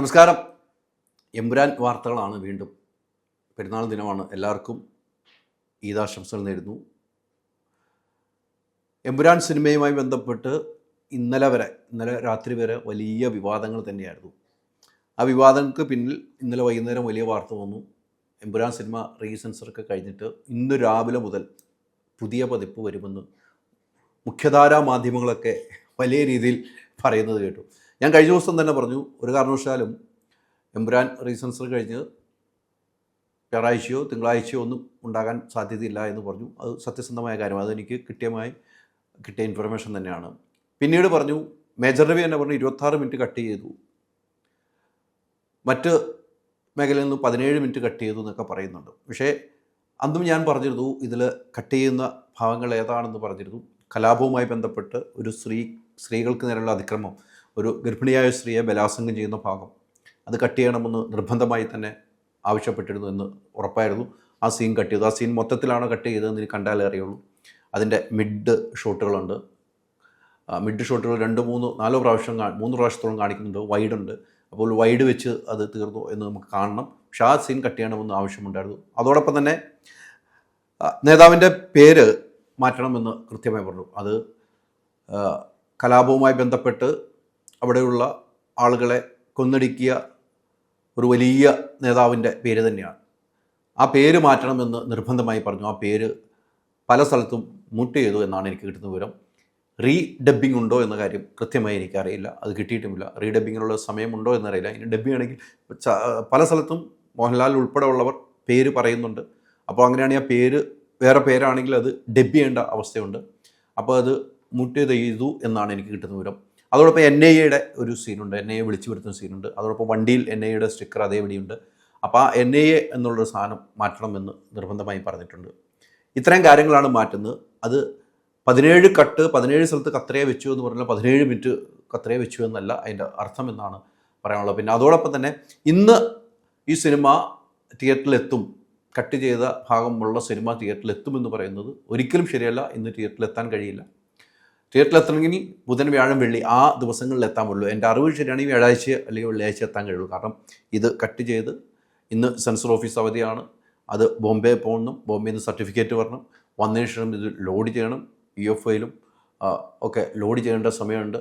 നമസ്കാരം. എമ്പുരാൻ വാർത്തകളാണ് വീണ്ടും. പെരുന്നാൾ ദിനമാണ്. എല്ലാവർക്കും ഈദാശംസകൾ നേരുന്നു. എമ്പുരാൻ സിനിമയുമായി ബന്ധപ്പെട്ട് ഇന്നലെ വരെ ഇന്നലെ രാത്രി വരെ വലിയ വിവാദങ്ങൾ തന്നെയായിരുന്നു. ആ വിവാദങ്ങൾക്ക് പിന്നിൽ ഇന്നലെ വൈകുന്നേരം വലിയ വാർത്ത വന്നു. എമ്പുരാൻ സിനിമ റീസെൻസറൊക്കെ കഴിഞ്ഞിട്ട് ഇന്ന് രാവിലെ മുതൽ പുതിയ പതിപ്പ് വരുമെന്ന് മുഖ്യധാരാ മാധ്യമങ്ങളൊക്കെ വലിയ രീതിയിൽ പറയുന്നത് കേട്ടു. ഞാൻ കഴിഞ്ഞ ദിവസം തന്നെ പറഞ്ഞു ഒരു കാരണവശാലും എംബ്രാൻ റീസൺസർ കഴിഞ്ഞ് ഞായറാഴ്ചയോ തിങ്കളാഴ്ചയോ ഒന്നും ഉണ്ടാകാൻ സാധ്യതയില്ല എന്ന് പറഞ്ഞു. അത് സത്യസന്ധമായ കാര്യമാണ്. അതെനിക്ക് കിട്ടിയമായി കിട്ടിയ ഇൻഫർമേഷൻ തന്നെയാണ്. പിന്നീട് പറഞ്ഞു മേജർ രവി എന്നെ പറഞ്ഞു ഇരുപത്താറ് മിനിറ്റ് കട്ട് ചെയ്തു. മറ്റ് മേഖലയിൽ നിന്ന് പതിനേഴ് മിനിറ്റ് കട്ട് ചെയ്തു എന്നൊക്കെ പറയുന്നുണ്ട്. പക്ഷേ അന്നും ഞാൻ പറഞ്ഞിരുന്നു ഇതിൽ കട്ട് ചെയ്യുന്ന ഭാഗങ്ങൾ ഏതാണെന്ന് പറഞ്ഞിരുന്നു. കലാപവുമായി ബന്ധപ്പെട്ട് ഒരു സ്ത്രീ സ്ത്രീകൾക്ക് നേരെയുള്ള അതിക്രമം. ഒരു ഗർഭിണിയായ സ്ത്രീയെ ബലാത്സംഗം ചെയ്യുന്ന ഭാഗം. അത് കട്ട് ചെയ്യണമെന്ന് നിർബന്ധമായി തന്നെ ആവശ്യപ്പെട്ടിരുന്നു എന്ന് ഉറപ്പായിരുന്നു. ആ സീൻ കട്ട് ചെയ്തു. ആ സീൻ മൊത്തത്തിലാണ് കട്ട് ചെയ്തതെന്ന് എനിക്ക് കണ്ടാലേ അറിയുള്ളൂ. അതിന്റെ മിഡ് ഷോട്ടുകളുണ്ട് മിഡ് ഷോട്ടുകൾ രണ്ട് മൂന്ന് നാലോ പ്രാവശ്യം മൂന്ന് പ്രാവശ്യത്തോളം കാണിക്കുന്നുണ്ട്. വൈഡ് ഉണ്ട്. അപ്പോൾ വൈഡ് വെച്ച് അത് തീർന്നു എന്ന് നമുക്ക് കാണണം. പക്ഷേ ആ സീൻ കട്ട് ചെയ്യണമെന്ന് ആവശ്യമുണ്ടായിരുന്നു. അതോടൊപ്പം തന്നെ നേതാവിന്റെ പേര് മാറ്റണമെന്ന് കൃത്യമായി പറഞ്ഞു. അത് കലാപവുമായി ബന്ധപ്പെട്ട് അവിടെയുള്ള ആളുകളെ കൊന്നടിക്കിയ ഒരു വലിയ നേതാവിന്റെ പേര് തന്നെയാണ്. ആ പേര് മാറ്റണമെന്ന് നിർബന്ധമായി പറഞ്ഞു. ആ പേര് പല സ്ഥലത്തും മുട്ട് ചെയ്തു എന്നാണ് എനിക്ക് കിട്ടുന്ന വിവരം. റീഡബ്ബിംഗ് ഉണ്ടോ എന്ന കാര്യം കൃത്യമായി എനിക്കറിയില്ല. അത് കിട്ടിയിട്ടുമില്ല. റീ ഡബ്ബിങ്ങിനുള്ള സമയമുണ്ടോ എന്നറിയില്ല. ഇനി ഡബ്ബിംഗ് ആണെങ്കിൽ പല സ്ഥലത്തും മോഹൻലാൽ ഉൾപ്പെടെ ഉള്ളവർ പേര് പറയുന്നുണ്ട്. അപ്പോൾ അങ്ങനെയാണെങ്കിൽ ആ പേര് വേറെ പേരാണെങ്കിൽ അത് ഡബ്ബ് ചെയ്യേണ്ട അവസ്ഥയുണ്ട്. അപ്പോൾ അത് മുട്ട് ചെയ്തു എന്നാണ് എനിക്ക് കിട്ടുന്ന വിവരം. അതോടൊപ്പം എൻ ഐ എയുടെ ഒരു സീനുണ്ട് എൻ ഐ എ വിളിച്ചു വരുത്തുന്ന സീനുണ്ട് അതോടൊപ്പം വണ്ടിയിൽ എൻ ഐ എയുടെ സ്റ്റിക്കർ അതേപടിയുണ്ട് അപ്പോൾ ആ എൻ ഐ എ എന്നുള്ളൊരു സാധനം മാറ്റണമെന്ന് നിർബന്ധമായി പറഞ്ഞിട്ടുണ്ട്. ഇത്രയും കാര്യങ്ങളാണ് മാറ്റുന്നത്. അത് പതിനേഴ് കട്ട് പതിനേഴ് സ്ഥലത്ത് കത്രയെ വെച്ചു എന്ന് പറഞ്ഞാൽ പതിനേഴ് മിനിറ്റ് കത്രയെ വെച്ചു എന്നല്ല അതിന്റെ അർത്ഥം എന്നാണ് പറയാനുള്ളത്. പിന്നെ അതോടൊപ്പം തന്നെ ഇന്ന് ഈ സിനിമ തിയേറ്ററിലെത്തും. കട്ട് ചെയ്ത ഭാഗമുള്ള സിനിമ തിയേറ്ററിലെത്തുമെന്ന് പറയുന്നത് ഒരിക്കലും ശരിയല്ല. ഇന്ന് തിയേറ്ററിലെത്താൻ കഴിയില്ല. തിയേറ്ററിലെത്തണമെങ്കിൽ ബുധൻ വ്യാഴം വെള്ളി ആ ദിവസങ്ങളിൽ എത്താൻ പറ്റുള്ളൂ എന്റെ അറിവ് ശരിയാണ് ഈ വ്യാഴാഴ്ച അല്ലെങ്കിൽ വെള്ളിയാഴ്ച എത്താൻ കഴിയുള്ളൂ. കാരണം ഇത് കട്ട് ചെയ്ത് ഇന്ന് സെൻസർ ഓഫീസ് അവധിയാണ്. അത് ബോംബെ പോകണം. ബോംബെയിൽ നിന്ന് സർട്ടിഫിക്കറ്റ് വരണം. വന്നതിന് ശേഷം ഇത് ലോഡ് ചെയ്യണം. ഇ എഫ് ഐയിലും ഒക്കെ ലോഡ് ചെയ്യേണ്ട സമയമുണ്ട്.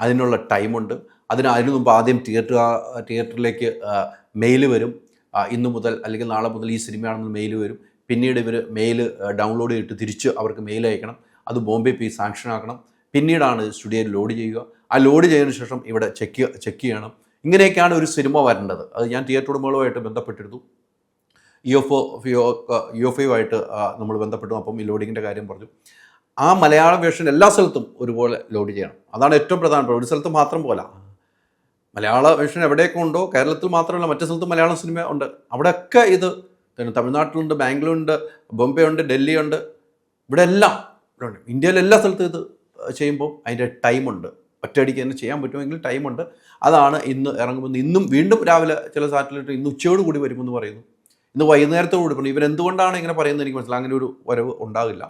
അതിനുള്ള ടൈമുണ്ട്. അതിന് അതിനു മുമ്പ് ആദ്യം തിയേറ്റർ തിയേറ്ററിലേക്ക് മെയിൽ വരും. ഇന്നു മുതൽ അല്ലെങ്കിൽ നാളെ മുതൽ ഈ സിനിമയാണെന്ന് മെയിൽ വരും. പിന്നീട് ഇവർ മെയിൽ ഡൗൺലോഡ് ചെയ്തിട്ട് തിരിച്ച് അവർക്ക് മെയിൽ അയക്കണം. അത് ബോംബെ പി സാങ്ഷൻ ആക്കണം. പിന്നീടാണ് സ്റ്റുഡിയോയിൽ ലോഡ് ചെയ്യുക. ആ ലോഡ് ചെയ്തതിനു ശേഷം ഇവിടെ ചെക്ക് ചെക്ക് ചെയ്യണം. ഇങ്ങനെയൊക്കെയാണ് ഒരു സിനിമ വരേണ്ടത്. അത് ഞാൻ തിയേറ്റർ ഉടമകളുമായിട്ട് ബന്ധപ്പെട്ടിരുന്നു. E F O E F ഐയുമായിട്ട് നമ്മൾ ബന്ധപ്പെട്ടു. അപ്പം ഈ ലോഡിങ്ങിന്റെ കാര്യം പറഞ്ഞു. ആ മലയാളം വേഷൻ എല്ലാ സ്ഥലത്തും ഒരുപോലെ ലോഡ് ചെയ്യണം. അതാണ് ഏറ്റവും പ്രധാനപ്പെട്ട ഒരു സ്ഥലത്ത് മാത്രം പോല മലയാള വേഷൻ എവിടെയൊക്കെ ഉണ്ടോ കേരളത്തിൽ മാത്രമല്ല മറ്റു സ്ഥലത്തും മലയാളം സിനിമ ഉണ്ട്. അവിടെയൊക്കെ ഇത് തമിഴ്നാട്ടിലുണ്ട് ബാംഗ്ലൂരുണ്ട് ബോംബെ ഉണ്ട് ഡൽഹി ഉണ്ട് ഇവിടെ എല്ലാം ഇന്ത്യയിലെ എല്ലാ സ്ഥലത്തും ഇത് ചെയ്യുമ്പോൾ അതിന്റെ ടൈമുണ്ട്. ഒറ്റയടിക്ക് തന്നെ ചെയ്യാൻ പറ്റുമെങ്കിൽ ടൈമുണ്ട്. അതാണ് ഇന്ന് ഇറങ്ങുമ്പോൾ ഇന്നും വീണ്ടും രാവിലെ ചില സാറ്റലൈറ്റ് ഇന്ന് ഉച്ചയോട് കൂടി വരുമെന്ന് പറയുന്നു. ഇന്ന് വൈകുന്നേരത്തോട് കൂടി പറഞ്ഞു ഇവരെന്തുകൊണ്ടാണ് ഇങ്ങനെ പറയുന്നത് എനിക്ക് മനസ്സിലായി. അങ്ങനെ ഒരു വരവ് ഉണ്ടാകില്ല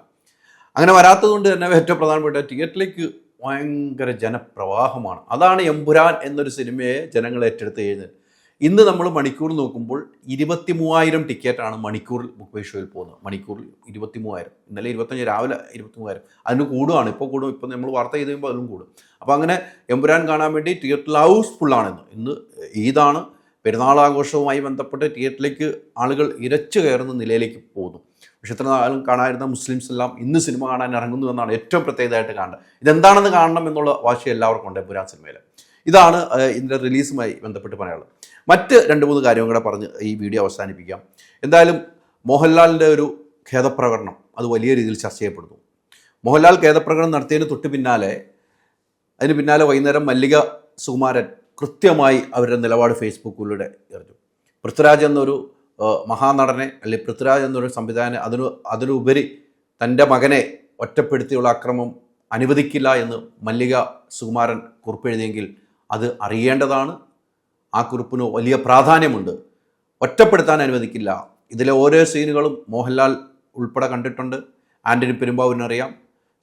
അങ്ങനെ വരാത്തതുകൊണ്ട് തന്നെ ഏറ്റവും പ്രധാനപ്പെട്ട തിയേറ്ററിലേക്ക് ഭയങ്കര ജനപ്രവാഹമാണ്. അതാണ് എമ്പുരാൻ എന്നൊരു സിനിമയെ ജനങ്ങൾ ഏറ്റെടുത്ത് കഴിഞ്ഞത്. ഇന്ന് നമ്മൾ മണിക്കൂർ നോക്കുമ്പോൾ ഇരുപത്തി മൂവായിരം ടിക്കറ്റാണ് മണിക്കൂറിൽ ബുക്ക് മൈ ഷോയിൽ പോകുന്നത്. മണിക്കൂറിൽ ഇരുപത്തി മൂവായിരം ഇന്നലെ ഇരുപത്തഞ്ച് രാവിലെ ഇരുപത്തി മൂവായിരം അതിന് കൂടുകയാണ് ഇപ്പോൾ കൂടും. ഇപ്പോൾ നമ്മൾ വാർത്ത ചെയ്ത് കഴിയുമ്പോൾ അതിലും കൂടും. അപ്പോൾ അങ്ങനെ എമ്പുരാൻ കാണാൻ വേണ്ടി തിയേറ്ററിൽ ഹൗസ്ഫുള്ളാണ് ഇന്ന് ഇന്ന് ഈദാണ് പെരുന്നാൾ ആഘോഷവുമായി ബന്ധപ്പെട്ട് തിയേറ്ററിലേക്ക് ആളുകൾ ഇരച്ചു കയറുന്ന നിലയിലേക്ക് പോകുന്നു. പക്ഷെ ഇത്ര നാളും കാണാതിരുന്ന മുസ്ലിംസ് എല്ലാം ഇന്ന് സിനിമ കാണാൻ ഇറങ്ങുന്നു എന്നാണ് ഏറ്റവും പ്രത്യേകതയായിട്ട് കാണേണ്ടത്. ഇതെന്താണെന്ന് കാണണം എന്നുള്ള വാശി എല്ലാവർക്കും ഉണ്ട് പുരാൻ സിനിമയിൽ. ഇതാണ് ഇതിന്റെ റിലീസുമായി ബന്ധപ്പെട്ട് പറയാനുള്ളത്. മറ്റ് രണ്ട് മൂന്ന് കാര്യവും കൂടെ പറഞ്ഞ് ഈ വീഡിയോ അവസാനിപ്പിക്കാം. എന്തായാലും മോഹൻലാലിന്റെ ഒരു ഖേദപ്രകടനം അത് വലിയ രീതിയിൽ ചർച്ച ചെയ്യപ്പെടുന്നു. മോഹൻലാൽ ഖേദപ്രകടനം നടത്തിയതിന് തൊട്ട് പിന്നാലെ അതിന് പിന്നാലെ വൈകുന്നേരം മല്ലിക സുകുമാരൻ കൃത്യമായി അവരുടെ നിലപാട് ഫേസ്ബുക്കിലൂടെ എറിഞ്ഞു. പൃഥ്വിരാജ് എന്നൊരു മഹാനടനെ അല്ലെങ്കിൽ പൃഥ്വിരാജ് എന്നൊരു സംവിധാനം അതിനു അതിനുപരി തന്റെ മകനെ ഒറ്റപ്പെടുത്തിയുള്ള അക്രമം അനുവദിക്കില്ല എന്ന് മല്ലിക സുകുമാരൻ കുറിപ്പെഴുതിയെങ്കിൽ അത് അറിയേണ്ടതാണ്. ആ കുറിപ്പിന് വലിയ പ്രാധാന്യമുണ്ട്. ഒറ്റപ്പെടുത്താൻ അനുവദിക്കില്ല. ഇതിലെ ഓരോ സീനുകളും മോഹൻലാൽ ഉൾപ്പെടെ കണ്ടിട്ടുണ്ട്. ആന്റണി പെരുമ്പാവൂരിനറിയാം.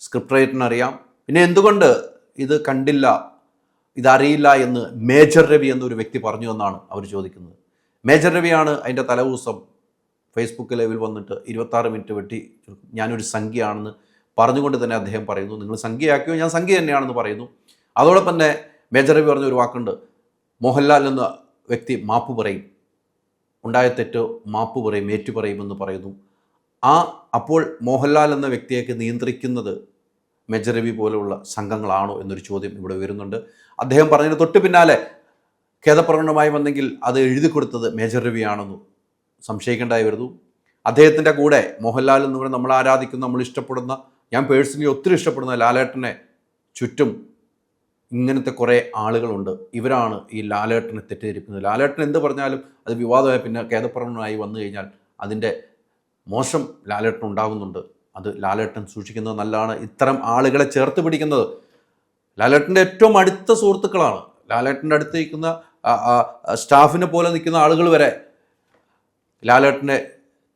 സ്ക്രിപ്റ്റ് റൈറ്ററിനറിയാം പിന്നെ എന്തുകൊണ്ട് ഇത് കണ്ടില്ല ഇതറിയില്ല എന്ന് മേജർ രവി എന്നൊരു വ്യക്തി പറഞ്ഞു എന്നാണ് അവർ ചോദിക്കുന്നത്. മേജർ രവിയാണ് അതിന്റെ തലേദിവസം ഫേസ്ബുക്ക് ലൈവിൽ വന്നിട്ട് ഇരുപത്താറ് മിനിറ്റ് വെട്ടി ഞാനൊരു സംഖ്യയാണെന്ന് പറഞ്ഞുകൊണ്ട് തന്നെ അദ്ദേഹം പറയുന്നു. നിങ്ങൾ സംഖ്യയാക്കിയോ? ഞാൻ സംഖ്യ തന്നെയാണെന്ന് പറയുന്നു. അതോടൊപ്പം തന്നെ മേജർ രവി പറഞ്ഞ ഒരു വാക്കുണ്ട്. മോഹൻലാൽ എന്ന വ്യക്തി മാപ്പ് പറയും. ഉണ്ടായ തെറ്റ് മാപ്പ് പറയും ഏറ്റു പറയുമെന്ന് പറയുന്നു. ആ അപ്പോൾ മോഹൻലാൽ എന്ന വ്യക്തിയേക്ക് നിയന്ത്രിക്കുന്നത് മേജർ രവി പോലെയുള്ള സംഘങ്ങളാണോ എന്നൊരു ചോദ്യം ഇവിടെ വരുന്നുണ്ട്. അദ്ദേഹം പറഞ്ഞതിന് തൊട്ട് പിന്നാലെ ഖേദപ്രകടനമായി വന്നെങ്കിൽ അത് എഴുതി കൊടുത്തത് മേജർ രവിയാണെന്നു സംശയിക്കേണ്ടായി വരുന്നു. അദ്ദേഹത്തിന്റെ കൂടെ മോഹൻലാൽ എന്ന് നമ്മൾ ആരാധിക്കുന്ന നമ്മൾ ഇഷ്ടപ്പെടുന്ന ഞാൻ പേഴ്സണലി ഒത്തിരി ഇഷ്ടപ്പെടുന്ന ലാലേട്ടനെ ചുറ്റും ഇങ്ങനത്തെ കുറേ ആളുകളുണ്ട്. ഇവരാണ് ഈ ലാലേട്ടനെ തെറ്റിദ്ധരിക്കുന്നത് ലാലേട്ടൻ എന്ത് പറഞ്ഞാലും അത് വിവാദമായി പിന്നെ ഖേദപ്രകടനമായി വന്നു കഴിഞ്ഞാൽ അതിന്റെ മോശം ലാലേട്ടൻ ഉണ്ടാകുന്നുണ്ട് അത് ലാലേട്ടൻ സൂക്ഷിക്കുന്നത് നല്ലതാണ്. ഇത്തരം ആളുകളെ ചേർത്ത് പിടിക്കുന്നത് ലാലേട്ടന്റെ ഏറ്റവും അടുത്ത സുഹൃത്തുക്കളാണ്. ലാലേട്ടന്റെ അടുത്ത് നിൽക്കുന്ന സ്റ്റാഫിനെ പോലെ നിൽക്കുന്ന ആളുകൾ വരെ ലാലേട്ടനെ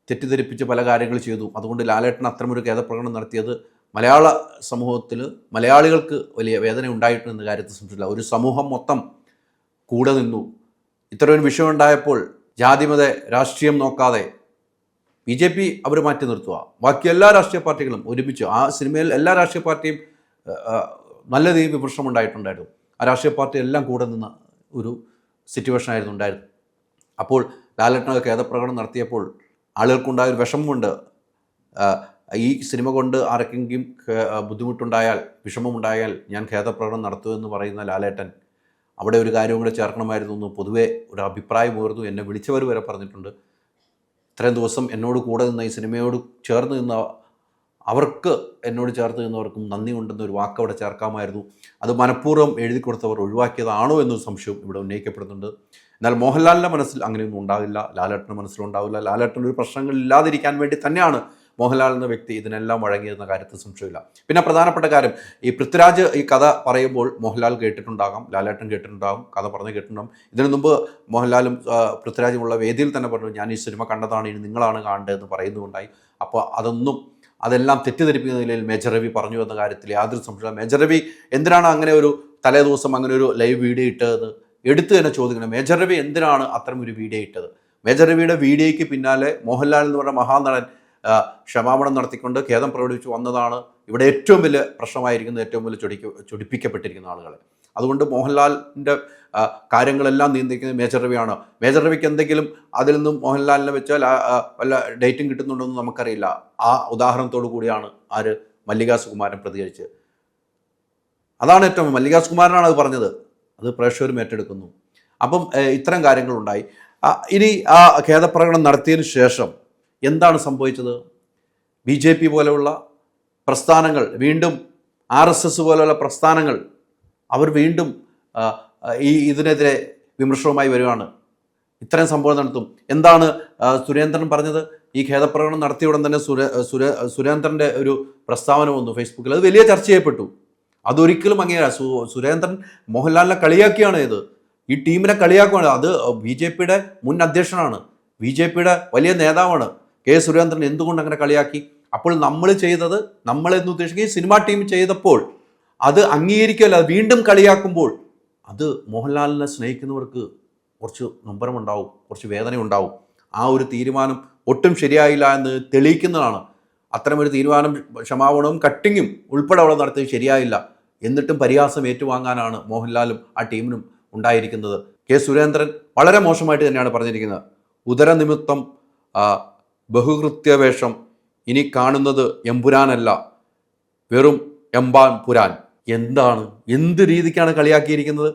തെറ്റിദ്ധരിപ്പിച്ച് പല കാര്യങ്ങൾ ചെയ്തു. അതുകൊണ്ട് ലാലേട്ടൻ അത്തരമൊരു ഖേദപ്രകടനം നടത്തിയത് മലയാള സമൂഹത്തിൽ മലയാളികൾക്ക് വലിയ വേദന ഉണ്ടായിട്ടുണ്ടെന്ന കാര്യത്തിൽ സംശയമില്ല. ഒരു സമൂഹം മൊത്തം കൂടെ നിന്നു. ഇത്തരമൊരു വിഷയം ഉണ്ടായപ്പോൾ ജാതിമത രാഷ്ട്രീയം നോക്കാതെ ബി ജെ പി അവർ മാറ്റി നിർത്തുക. ബാക്കി എല്ലാ രാഷ്ട്രീയ പാർട്ടികളും ഒരുമിച്ച് ആ സിനിമയിൽ എല്ലാ രാഷ്ട്രീയ പാർട്ടിയും നല്ല രീതിയിൽ വിമർശനം ഉണ്ടായിട്ടുണ്ടായിരുന്നു. ആ രാഷ്ട്രീയ പാർട്ടി എല്ലാം കൂടെ നിന്ന ഒരു സിറ്റുവേഷൻ ആയിരുന്നു ഉണ്ടായിരുന്നു അപ്പോൾ ലാലേട്ടനൊക്കെ ഖേദപ്രകടനം നടത്തിയപ്പോൾ ആളുകൾക്കുണ്ടായ ഒരു വിഷമമുണ്ട്. ഈ സിനിമ കൊണ്ട് ആർക്കെങ്കിലും ബുദ്ധിമുട്ടുണ്ടായാൽ വിഷമമുണ്ടായാൽ ഞാൻ ഖേദപ്രകടനം നടത്തുമെന്ന് പറയുന്ന ലാലേട്ടൻ അവിടെ ഒരു കാര്യവും കൂടെ ചേർക്കണമായിരുന്നു എന്ന് പൊതുവെ ഒരു അഭിപ്രായം ഉയർന്നു എന്നെ വിളിച്ചവർ വരെ പറഞ്ഞിട്ടുണ്ട്. ഇത്രയും ദിവസം എന്നോട് കൂടെ നിന്ന ഈ സിനിമയോട് ചേർന്ന് നിന്ന അവർക്ക് എന്നോട് ചേർത്ത് നിന്നവർക്കും നന്ദി ഉണ്ടെന്ന് ഒരു വാക്ക് അവിടെ ചേർക്കാമായിരുന്നു. അത് മനഃപൂർവം എഴുതി കൊടുത്തവർ ഒഴിവാക്കിയതാണോ എന്നൊരു സംശയം ഇവിടെ ഉന്നയിക്കപ്പെടുന്നുണ്ട്. എന്നാൽ മോഹൻലാലിന്റെ മനസ്സിൽ അങ്ങനെയൊന്നും ഉണ്ടാവില്ല. ലാലേട്ടന്റെ മനസ്സിലുണ്ടാവില്ല. ലാലേട്ടൻ ഒരു പ്രശ്നങ്ങളില്ലാതിരിക്കാൻ വേണ്ടി തന്നെയാണ് മോഹൻലാൽ എന്ന വ്യക്തി ഇതിനെല്ലാം വഴങ്ങിയിരുന്ന കാര്യത്തിൽ സംശയമില്ല. പിന്നെ പ്രധാനപ്പെട്ട കാര്യം ഈ പൃഥ്വിരാജ് ഈ കഥ പറയുമ്പോൾ മോഹൻലാൽ കേട്ടിട്ടുണ്ടാകാം ലാലേട്ടൻ കേട്ടിട്ടുണ്ടാകും കഥ പറഞ്ഞ് കേട്ടിട്ടുണ്ടാകും. ഇതിനു മുമ്പ് മോഹൻലാലും പൃഥ്വിരാജും ഉള്ള വേദിയിൽ തന്നെ പറഞ്ഞു ഞാൻ ഈ സിനിമ കണ്ടതാണ് ഇനി നിങ്ങളാണ് കാണേണ്ടതെന്ന് പറയുന്നുണ്ടായി. അപ്പോൾ അതൊന്നും അതെല്ലാം തെറ്റിദ്ധരിപ്പിക്കുന്ന നിലയിൽ മേജർ രവി പറഞ്ഞു എന്ന കാര്യത്തിൽ യാതൊരു സംശയമില്ല മേജർ രവി എന്തിനാണ് അങ്ങനെ ഒരു തലേ ദിവസം അങ്ങനെ ഒരു ലൈവ് വീഡിയോ ഇട്ടതെന്ന് എടുത്തു തന്നെ ചോദിക്കണം. മേജർ രവി എന്തിനാണ് അത്തരം ഒരു വീഡിയോ ഇട്ടത്? മേജർ രവിയുടെ വീഡിയോയ്ക്ക് പിന്നാലെ മോഹൻലാൽ എന്ന് പറഞ്ഞ മഹാനടൻ ക്ഷമാപണം നടത്തിക്കൊണ്ട് ഖേദം പ്രകടിപ്പിച്ച് വന്നതാണ് ഇവിടെ ഏറ്റവും വലിയ പ്രശ്നമായിരിക്കുന്നത് ഏറ്റവും വലിയ ചൊടിക്ക ചൊടിപ്പിക്കപ്പെട്ടിരിക്കുന്ന ആളുകളെ അതുകൊണ്ട് മോഹൻലാലിന്റെ കാര്യങ്ങളെല്ലാം നിയന്ത്രിക്കുന്നത് മേജർ രവിയാണ്. മേജർ രവിക്ക് എന്തെങ്കിലും അതിൽ നിന്നും മോഹൻലാലിനെ വെച്ചാൽ വല്ല ഡേറ്റും കിട്ടുന്നുണ്ടെന്ന് നമുക്കറിയില്ല. ആ ഉദാഹരണത്തോടു കൂടിയാണ് ആര് മല്ലികാ സുകുമാരൻ പ്രതികരിച്ച്. അതാണ് ഏറ്റവും മല്ലികാ സുകുമാരനാണ് അത് പറഞ്ഞത്. അത് പ്രേക്ഷകരും ഏറ്റെടുക്കുന്നു. അപ്പം ഇത്തരം കാര്യങ്ങളുണ്ടായി. ഇനി ആ ഖേദപ്രകടനം നടത്തിയതിന് ശേഷം എന്താണ് സംഭവിച്ചത്? ബി ജെ പി പോലെയുള്ള പ്രസ്ഥാനങ്ങൾ വീണ്ടും ആർ എസ് എസ് പോലെയുള്ള പ്രസ്ഥാനങ്ങൾ അവർ വീണ്ടും ഈ ഇതിനെതിരെ വിമർശനവുമായി വരികയാണ്. ഇത്രയും സംഭവം നടത്തും. എന്താണ് സുരേന്ദ്രൻ പറഞ്ഞത്? ഈ ഖേദപ്രകടനം നടത്തിയ ഉടൻ തന്നെ സുരേ സുര സുരേന്ദ്രന്റെ ഒരു പ്രസ്താവന വന്നു ഫേസ്ബുക്കിൽ. അത് വലിയ ചർച്ച ചെയ്യപ്പെട്ടു. അതൊരിക്കലും അങ്ങനെയല്ല സു സുരേന്ദ്രൻ മോഹൻലാലിനെ കളിയാക്കിയാണ് ഇത്. ഈ ടീമിനെ കളിയാക്കുകയാണ് അത് ബി ജെ പിയുടെ മുൻ അധ്യക്ഷനാണ്. ബി ജെ പിയുടെ വലിയ നേതാവാണ്. കെ സുരേന്ദ്രൻ എന്തുകൊണ്ട് അങ്ങനെ കളിയാക്കി? അപ്പോൾ നമ്മൾ ചെയ്തത് നമ്മൾ എന്ന് ഉദ്ദേശിക്കുക ഈ സിനിമാ ടീം ചെയ്തപ്പോൾ അത് അംഗീകരിക്കല്ല വീണ്ടും കളിയാക്കുമ്പോൾ അത് മോഹൻലാലിനെ സ്നേഹിക്കുന്നവർക്ക് കുറച്ച് നൊമ്പരമുണ്ടാവും കുറച്ച് വേദന ഉണ്ടാവും ആ ഒരു തീരുമാനം ഒട്ടും ശരിയായില്ല എന്ന് തെളിയിക്കുന്നതാണ്. അത്തരമൊരു തീരുമാനം ക്ഷമാപണവും കട്ടിങ്ങും ഉൾപ്പെടെ അവിടെ നടത്തിയത് ശരിയായില്ല. എന്നിട്ടും പരിഹാസം ഏറ്റുവാങ്ങാനാണ് മോഹൻലാലും ആ ടീമിനും ഉണ്ടായിരിക്കുന്നത്. കെ സുരേന്ദ്രൻ വളരെ മോശമായിട്ട് തന്നെയാണ് പറഞ്ഞിരിക്കുന്നത്. ഉദരനിമിത്തം ബഹുകൃത്യവേഷം ഇനി കാണുന്നത് എമ്പുരാനല്ല. വെറും എമ്പാൻ പുരാൻ. എന്താണ്? എന്ത് രീതിക്കാണ് കളിയാക്കിയിരിക്കുന്നത്?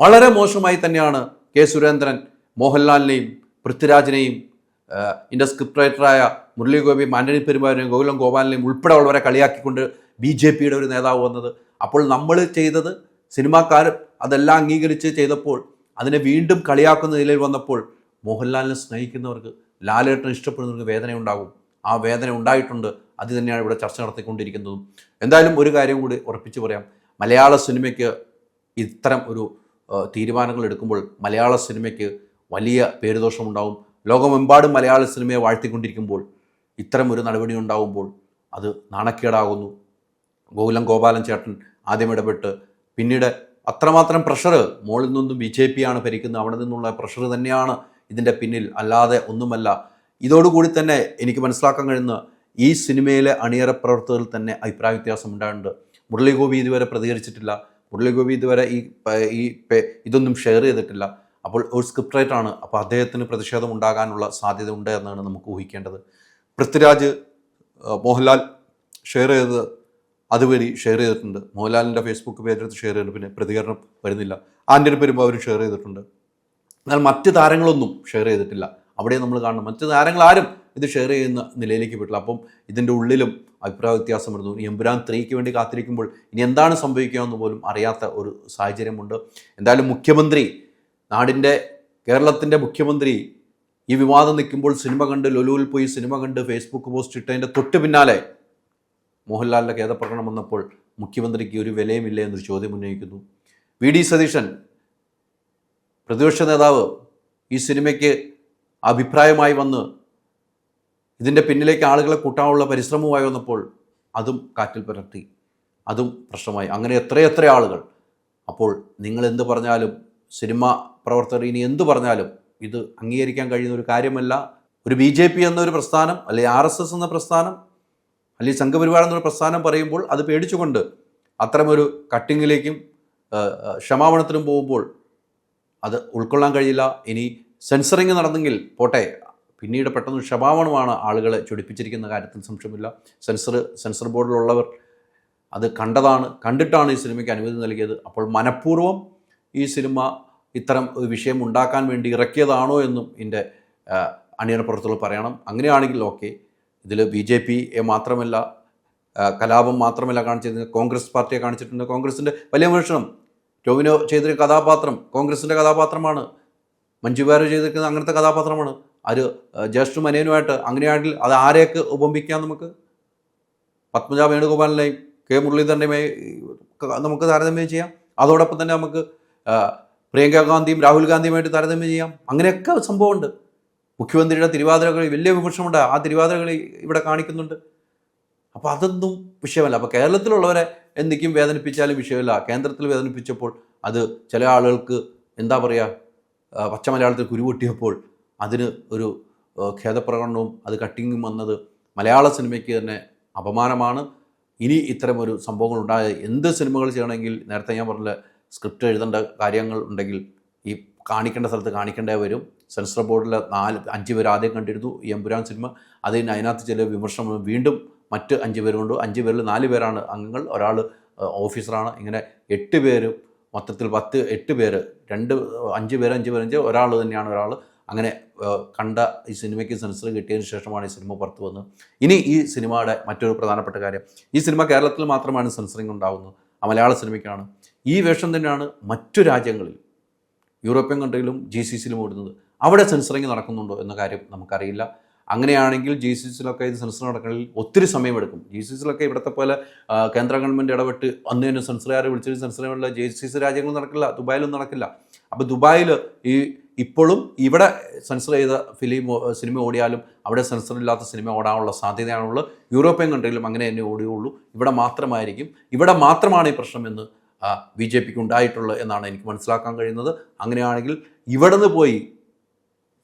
വളരെ മോശമായി തന്നെയാണ് കെ സുരേന്ദ്രൻ മോഹൻലാലിനെയും പൃഥ്വിരാജിനെയും ഇതിന്റെ സ്ക്രിപ്റ്റ് റൈറ്ററായ മുരളീഗോപി ആന്റണി പെരുമാറിനെയും ഗോകുലം ഗോപാലിനെയും ഉൾപ്പെടെ ഉള്ളവരെ കളിയാക്കിക്കൊണ്ട് ബി ജെ പിയുടെ ഒരു നേതാവ് വന്നത്. അപ്പോൾ നമ്മൾ ചെയ്തത് സിനിമാക്കാർ അതെല്ലാം അംഗീകരിച്ച് ചെയ്തപ്പോൾ അതിനെ വീണ്ടും കളിയാക്കുന്ന നിലയിൽ വന്നപ്പോൾ മോഹൻലാലിനെ സ്നേഹിക്കുന്നവർക്ക് ലാലേട്ടനെ ഇഷ്ടപ്പെടുന്നവർക്ക് വേദന ഉണ്ടാകും ആ വേദന ഉണ്ടായിട്ടുണ്ട്. അത് തന്നെയാണ് ഇവിടെ ചർച്ച നടത്തിക്കൊണ്ടിരിക്കുന്നതും. എന്തായാലും ഒരു കാര്യം കൂടി ഉറപ്പിച്ച് പറയാം. മലയാള സിനിമയ്ക്ക് ഇത്തരം ഒരു തീരുമാനങ്ങൾ എടുക്കുമ്പോൾ മലയാള സിനിമയ്ക്ക് വലിയ പേരുദോഷമുണ്ടാവും ലോകമെമ്പാടും മലയാള സിനിമയെ വാഴ്ത്തിക്കൊണ്ടിരിക്കുമ്പോൾ ഇത്തരം ഒരു നടപടി ഉണ്ടാകുമ്പോൾ അത് നാണക്കേടാകുന്നു. ഗോകുലം ഗോപാലൻ ചേട്ടൻ ആദ്യം ഇടപെട്ട് പിന്നീട് അത്രമാത്രം പ്രഷർ മുകളിൽ നിന്നും ബി ജെ പിയാണ് ഭരിക്കുന്നത്. അവിടെ നിന്നുള്ള പ്രഷർ തന്നെയാണ് ഇതിന്റെ പിന്നിൽ അല്ലാതെ ഒന്നുമല്ല. ഇതോടുകൂടി തന്നെ എനിക്ക് മനസ്സിലാക്കാൻ കഴിയുന്ന ഈ സിനിമയിലെ അണിയറ പ്രവർത്തകരിൽ തന്നെ അഭിപ്രായ വ്യത്യാസം ഉണ്ടായിട്ടുണ്ട്. മുരളീഗോപി ഇതുവരെ പ്രതികരിച്ചിട്ടില്ല. മുരളീഗോപി ഇതുവരെ ഈ ഈ ഇതൊന്നും ഷെയർ ചെയ്തിട്ടില്ല. അപ്പോൾ ഒരു സ്ക്രിപ്റ്റ് റൈറ്റാണ് അപ്പോൾ അദ്ദേഹത്തിന് പ്രതിഷേധം ഉണ്ടാകാനുള്ള സാധ്യത ഉണ്ട് എന്നാണ് നമുക്ക് ഊഹിക്കേണ്ടത്. പൃഥ്വിരാജ് മോഹൻലാൽ ഷെയർ ചെയ്തത് അതുവഴി ഷെയർ ചെയ്തിട്ടുണ്ട്. മോഹൻലാലിന്റെ ഫേസ്ബുക്ക് പേജെടുത്ത് ഷെയർ ചെയ്തിട്ടുണ്ട് പിന്നെ പ്രതികരണം വരുന്നില്ല. ആന്റെ വരുമ്പോൾ അവർ ഷെയർ ചെയ്തിട്ടുണ്ട്. എന്നാൽ മറ്റ് താരങ്ങളൊന്നും ഷെയർ ചെയ്തിട്ടില്ല. അവിടെ നമ്മൾ കാണണം. മറ്റ് താരങ്ങൾ ആരും ഇത് ഷെയർ ചെയ്യുന്ന നിലയിലേക്ക് പോയിട്ടില്ല. അപ്പം ഇതിന്റെ ഉള്ളിലും അഭിപ്രായ വ്യത്യാസം വരുന്നു. എമ്പുരാൻ ത്രീക്ക് വേണ്ടി കാത്തിരിക്കുമ്പോൾ ഇനി എന്താണ് സംഭവിക്കുക എന്ന് പോലും അറിയാത്ത ഒരു സാഹചര്യമുണ്ട്. എന്തായാലും മുഖ്യമന്ത്രി നാടിന്റെ കേരളത്തിന്റെ മുഖ്യമന്ത്രി ഈ വിവാദം നിൽക്കുമ്പോൾ സിനിമ കണ്ട് ലുലുവിൽ പോയി സിനിമ കണ്ട് ഫേസ്ബുക്ക് പോസ്റ്റ് ഇട്ടതിന്റെ തൊട്ട് പിന്നാലെ മോഹൻലാലിന്റെ ഖേദപ്രകടനം വന്നപ്പോൾ മുഖ്യമന്ത്രിക്ക് ഒരു വിലയുമില്ല എന്നൊരു ചോദ്യം ഉന്നയിക്കുന്നു. വി. ഡി. സതീശൻ പ്രതിപക്ഷ നേതാവ് ഈ സിനിമയ്ക്ക് അഭിപ്രായമായി വന്ന് ഇതിന്റെ പിന്നിലേക്ക് ആളുകളെ കൂട്ടാനുള്ള പരിശ്രമമായി വന്നപ്പോൾ അതും കാറ്റിൽ പുരട്ടി. അതും പ്രശ്നമായി. അങ്ങനെ എത്രയെത്ര ആളുകൾ. അപ്പോൾ നിങ്ങൾ എന്ത് പറഞ്ഞാലും സിനിമ പ്രവർത്തകർ ഇനി എന്ത് പറഞ്ഞാലും ഇത് അംഗീകരിക്കാൻ കഴിയുന്ന ഒരു കാര്യമല്ല. ഒരു ബി ജെ പി എന്നൊരു പ്രസ്ഥാനം അല്ലെങ്കിൽ ആർ എസ് എസ് എന്ന പ്രസ്ഥാനം അല്ലെങ്കിൽ സംഘപരിവാർ എന്നൊരു പ്രസ്ഥാനം പറയുമ്പോൾ അത് പേടിച്ചുകൊണ്ട് അത്തരമൊരു കട്ടിങ്ങിലേക്കും ക്ഷമാപണത്തിനും പോകുമ്പോൾ അത് ഉൾക്കൊള്ളാൻ കഴിയില്ല. ഇനി സെൻസറിങ് നടന്നെങ്കിൽ പോട്ടെ. പിന്നീട് പെട്ടെന്ന് ക്ഷമാപണമാണ് ആളുകളെ ചൊടിപ്പിച്ചിരിക്കുന്ന കാര്യത്തിൽ സംശയമില്ല. സെൻസർ സെൻസർ ബോർഡിലുള്ളവർ അത് കണ്ടതാണ് കണ്ടിട്ടാണ് ഈ സിനിമയ്ക്ക് അനുമതി നൽകിയത്. അപ്പോൾ മനഃപൂർവം ഈ സിനിമ ഇത്തരം ഒരു വിഷയം ഉണ്ടാക്കാൻ വേണ്ടി ഇറക്കിയതാണോ എന്നും എന്റെ അണിയറ പുറത്തുള്ള പറയണം. അങ്ങനെയാണെങ്കിൽ ഓക്കെ. ഇതിൽ ബി ജെ പിയെ മാത്രമല്ല കലാപം മാത്രമല്ല കാണിച്ചിരുന്നത് കോൺഗ്രസ് പാർട്ടിയെ കാണിച്ചിട്ടുണ്ട്. കോൺഗ്രസിന്റെ വലിയ വിമർശനം ടോവിനോ ചെയ്തൊരു കഥാപാത്രം കോൺഗ്രസിന്റെ കഥാപാത്രമാണ്. മഞ്ജു വാര്യർ ചെയ്തിരിക്കുന്ന അങ്ങനത്തെ കഥാപാത്രമാണ്. അത് ജ്യേഷ്ഠ മനേനുമായിട്ട് അങ്ങനെയാണെങ്കിൽ അത് ആരെയൊക്കെ ഉപമിക്കാം നമുക്ക്? പത്മജ വേണുഗോപാലിനെയും കെ മുരളീധരന്റെയുമായി നമുക്ക് താരതമ്യം ചെയ്യാം. അതോടൊപ്പം തന്നെ നമുക്ക് പ്രിയങ്ക ഗാന്ധിയും രാഹുൽ ഗാന്ധിയുമായിട്ട് താരതമ്യം ചെയ്യാം. അങ്ങനെയൊക്കെ സംഭവമുണ്ട്. മുഖ്യമന്ത്രിയുടെ തിരുവാതിരകളി വലിയ വിമർശമുണ്ട് ആ തിരുവാതിരകളി ഇവിടെ കാണിക്കുന്നുണ്ട്. അപ്പോൾ അതൊന്നും വിഷയമല്ല. അപ്പോൾ കേരളത്തിലുള്ളവരെ എന്തെങ്കിലും വേദനിപ്പിച്ചാലും വിഷയമല്ല. കേന്ദ്രത്തിൽ വേദനിപ്പിച്ചപ്പോൾ അത് ചില ആളുകൾക്ക് എന്താ പറയുക പച്ച മലയാളത്തിൽ കുരുപൊട്ടിയപ്പോൾ അതിന് ഒരു ഖേദപ്രകടനവും അത് കട്ടിങ്ങും വന്നത് മലയാള സിനിമയ്ക്ക് തന്നെ അപമാനമാണ്. ഇനി ഇത്തരം ഒരു സംഭവങ്ങൾ ഉണ്ടായ എന്ത് സിനിമകൾ ചെയ്യണമെങ്കിൽ നേരത്തെ ഞാൻ പറഞ്ഞ സ്ക്രിപ്റ്റ് എഴുതേണ്ട കാര്യങ്ങൾ ഉണ്ടെങ്കിൽ ഈ കാണിക്കേണ്ട സ്ഥലത്ത് കാണിക്കേണ്ടേ വരും. സെൻസർ ബോർഡിലെ നാല് അഞ്ച് പേര് ആദ്യം കണ്ടിരുന്നു ഈ എമ്പുരാൻ സിനിമ. അതിന് അതിനകത്ത് ചില വിമർശനം വീണ്ടും മറ്റ് അഞ്ച് പേരുമുണ്ട്. അഞ്ച് പേരിൽ നാല് പേരാണ് അംഗങ്ങൾ. ഒരാൾ ഓഫീസറാണ്. ഇങ്ങനെ എട്ട് പേര് മൊത്തത്തിൽ പത്ത് എട്ട് പേര്. രണ്ട് അഞ്ച് പേര് അഞ്ച് പേര് അഞ്ച് ഒരാൾ തന്നെയാണ് ഒരാൾ അങ്ങനെ കണ്ട ഈ സിനിമയ്ക്ക് സെൻസർ കിട്ടിയതിന് ശേഷമാണ് ഈ സിനിമ പുറത്തു വന്നത്. ഇനി ഈ സിനിമയുടെ മറ്റൊരു പ്രധാനപ്പെട്ട കാര്യം. ഈ സിനിമ കേരളത്തിൽ മാത്രമാണ് സെൻസറിങ് ഉണ്ടാകുന്നത് ആ മലയാള സിനിമയ്ക്കാണ്. ഈ വേഷം തന്നെയാണ് മറ്റു രാജ്യങ്ങളിൽ യൂറോപ്യൻ കൺട്രിയിലും ജി സി സിയിലും ഓടുന്നത്. അവിടെ സെൻസറിങ് നടക്കുന്നുണ്ടോ എന്ന കാര്യം നമുക്കറിയില്ല. അങ്ങനെയാണെങ്കിൽ ജി സി സിയിലൊക്കെ ഇത് സെൻസർ നടക്കണമെങ്കിൽ ഒത്തിരി സമയമെടുക്കും. ജി സി സിയിലൊക്കെ ഇവിടുത്തെ പോലെ കേന്ദ്ര ഗവൺമെന്റ് ഇടപെട്ട് അന്ന് തന്നെ സെൻസറുകാരെ വിളിച്ചിട്ട് സെൻസറുകളിൽ ജി സി സി രാജ്യങ്ങൾ നടക്കില്ല ദുബായിലും നടക്കില്ല. അപ്പോൾ ദുബായിൽ ഈ ഇപ്പോഴും ഇവിടെ സെൻസർ ചെയ്ത ഫിലിം സിനിമ ഓടിയാലും അവിടെ സെൻസർ ഇല്ലാത്ത സിനിമ ഓടാനുള്ള സാധ്യതയാണുള്ളത്. യൂറോപ്യൻ കൺട്രിയിലും അങ്ങനെ തന്നെ ഓടിയുള്ളൂ. ഇവിടെ മാത്രമായിരിക്കും. ഇവിടെ മാത്രമാണ് ഈ പ്രശ്നമെന്ന് ബി ജെ പിക്ക് ഉണ്ടായിട്ടുള്ളത് എന്നാണ് എനിക്ക് മനസ്സിലാക്കാൻ കഴിയുന്നത്. അങ്ങനെയാണെങ്കിൽ ഇവിടെ നിന്ന് പോയി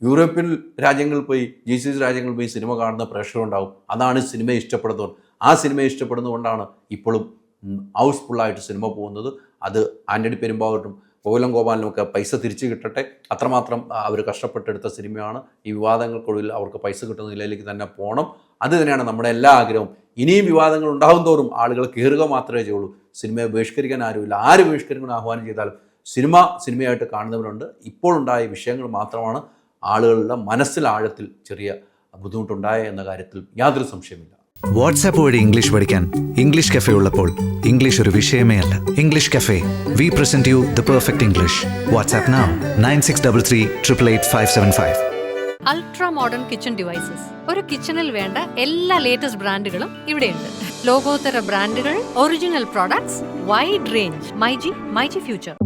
യൂറോപ്യൻ രാജ്യങ്ങളിൽ പോയി ജി സി സി രാജ്യങ്ങളിൽ പോയി സിനിമ കാണുന്ന പ്രേക്ഷകരുണ്ടാവും. അതാണ് സിനിമ ഇഷ്ടപ്പെടുന്നത് ആ സിനിമ ഇഷ്ടപ്പെടുന്നതുകൊണ്ടാണ് ഇപ്പോഴും ഹൗസ്ഫുള്ളായിട്ട് സിനിമ പോകുന്നത്. അത് ആന്റണി പെരുമ്പാവൂരിനും കോവിലം ഗോപാലിനും ഒക്കെ പൈസ തിരിച്ചു കിട്ടട്ടെ. അത്രമാത്രം അവർ കഷ്ടപ്പെട്ടെടുത്ത സിനിമയാണ്. ഈ വിവാദങ്ങൾക്കൊടുവിൽ അവർക്ക് പൈസ കിട്ടുന്ന നിലയിലേക്ക് തന്നെ പോകണം അത് തന്നെയാണ് നമ്മുടെ എല്ലാ ആഗ്രഹവും. ഇനിയും വിവാദങ്ങൾ ഉണ്ടാകും തോറും ആളുകൾ കയറുക മാത്രമേ ചെയ്യുള്ളൂ. സിനിമയെ ബഹിഷ്കരിക്കാൻ ആരുമില്ല. ആര് ബഹിഷ്കരിക്കണം ആഹ്വാനം ചെയ്താലും സിനിമ സിനിമയായിട്ട് കാണുന്നവരുണ്ട്. ഇപ്പോഴുണ്ടായ വിഷയങ്ങൾ മാത്രമാണ് ആളുകളുടെ മനസ്സിലാഴത്തിൽ ചെറിയ ബുദ്ധിമുട്ടുണ്ടായ എന്ന കാര്യത്തിൽ യാതൊരു സംശയമില്ല വാട്സാപ്പ് വഴി ഇംഗ്ലീഷ് പഠിക്കാൻ ഇംഗ്ലീഷ് കഫേ ഉള്ളപ്പോൾ ഇംഗ്ലീഷ് ഒരു വിഷയമേ അല്ല. English cafe we present you the perfect English WhatsApp now nine six double three triple eight five seven five ultra modern kitchen devices ഒരു കിച്ചണിൽ വേണ്ട എല്ലാ ലേറ്റസ്റ്റ് ബ്രാൻഡുകളും ഇവിടെയുണ്ട്. ലോകോത്തര ബ്രാൻഡുകൾ original products wide range myG myG future